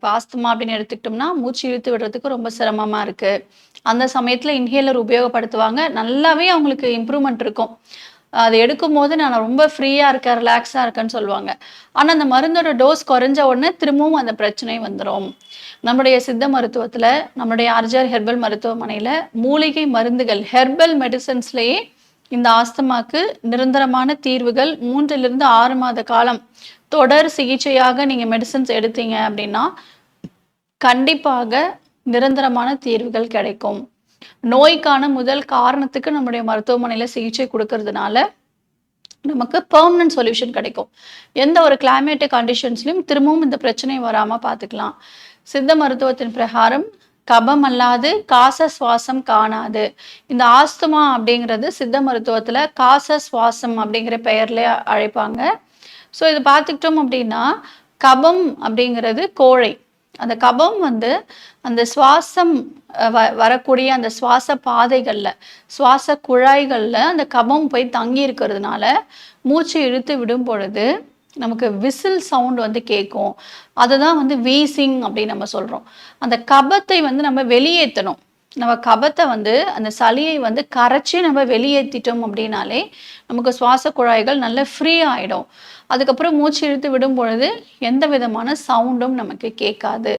இப்போ ஆஸ்துமா அப்படின்னு எடுத்துக்கிட்டோம்னா மூச்சு இழுத்து விடுறதுக்கு ரொம்ப சிரமமாக இருக்குது அந்த சமயத்தில் இன்ஹேலர் உபயோகப்படுத்துவாங்க. நல்லாவே அவங்களுக்கு இம்ப்ரூவ்மெண்ட் இருக்கும். அது எடுக்கும்போது நான் ரொம்ப ஃப்ரீயாக இருக்கேன் ரிலாக்ஸாக இருக்கேன்னு சொல்லுவாங்க. ஆனால் அந்த மருந்தோட டோஸ் குறைஞ்ச உடனே திரும்பவும் அந்த பிரச்சனை வந்துடும் நம்முடைய சித்த மருத்துவத்தில் நம்மளுடைய ஆர்ஜர் ஹெர்பல் மருத்துவமனையில் மூலிகை மருந்துகள் ஹெர்பல் மெடிசன்ஸ்லேயே இந்த ஆஸ்தமாக்கு நிரந்தரமான தீர்வுகள் மூன்றிலிருந்து ஆறு மாத காலம். தொடர் சிகிச்சையாக நீங்கள் மெடிசன்ஸ் எடுத்தீங்க அப்படின்னா கண்டிப்பாக நிரந்தரமான தீர்வுகள் கிடைக்கும். நோய்க்கான முதல் காரணத்துக்கு நம்முடைய மருத்துவமனையில் சிகிச்சை கொடுக்கறதுனால நமக்கு பெர்மனன்ட் சொல்யூஷன் கிடைக்கும். எந்த ஒரு கிளைமேட்டிக் கண்டிஷன்ஸ்லையும் திரும்பவும் இந்த பிரச்சனை வராமல் பார்த்துக்கலாம் சித்த மருத்துவத்தின் பிரகாரம் கபம் அல்லாது காச சுவாசம் காணாது. இந்த ஆஸ்துமா அப்படிங்கிறது சித்த மருத்துவத்தில் காச சுவாசம் அப்படிங்கிற பெயர்ல அழைப்பாங்க. ஸோ இது பார்த்துக்கிட்டோம் அப்படின்னா கபம் அப்படிங்கிறது கோழை. அந்த கபம் வந்து அந்த சுவாசம் வ வரக்கூடிய அந்த சுவாச பாதைகளில் சுவாச குழாய்களில் அந்த கபம் போய் தங்கி இருக்கிறதுனால மூச்சு இழுத்து விடும் பொழுது நமக்கு விசில் சவுண்ட் வந்து கேட்கும். அதுதான் வந்து வீசிங் அப்படின்னு நம்ம சொல்கிறோம் அந்த கபத்தை வந்து நம்ம வெளியேற்றணும் நம்ம கபத்தை வந்து அந்த சளியை வந்து கரைச்சி நம்ம வெளியேற்றிட்டோம் அப்படின்னாலே நமக்கு சுவாச குழாய்கள் நல்ல ஃப்ரீ ஆகிடும் அதுக்கப்புறம் மூச்சு இழுத்து விடும் பொழுது எந்த விதமான சவுண்டும் நமக்கு கேட்காது.